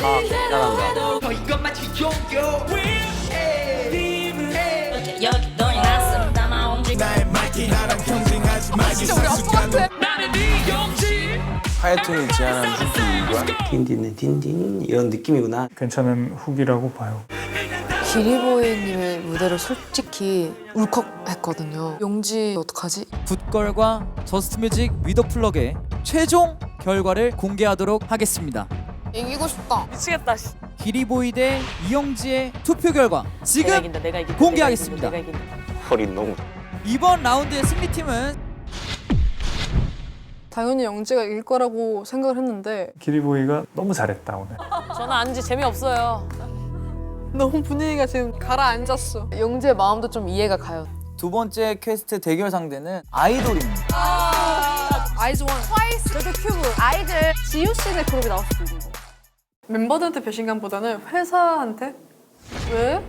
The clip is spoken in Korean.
잘한다. 여기 돈이 났습니다 마음지 하여튼이 제안한 후기가 딘딘은 딘딘 이런 느낌이구나. 괜찮은 후기라고 봐요. 기리보이님의 무대로 솔직히 울컥했거든요. 용지 어떡하지? 굿걸과 저스트뮤직 위더플럭의 최종 결과를 공개하도록 하겠습니다. 이기고 싶다. 미치겠다. 씨. 기리보이 대 이영지의 투표 결과 내가 지금 이긴다. 내가 이긴다. 공개하겠습니다. 내가 이긴다. 내가 이긴다. 허리 너무 이번 라운드의 승리팀은 당연히 영지가 이길 거라고 생각을 했는데 기리보이가 너무 잘했다 오늘. 저는 안지 재미없어요. 너무 분위기가 지금 가라앉았어. 용지의 마음도 좀 이해가 가요. 두 번째 퀘스트 대결 상대는 아이돌입니다. 아이즈 원, 트와이스, 레드큐브, 아이들, 지우 씨네 그룹이 나올 수도 있는 거. 멤버들한테 배신감보다는 회사한테 왜?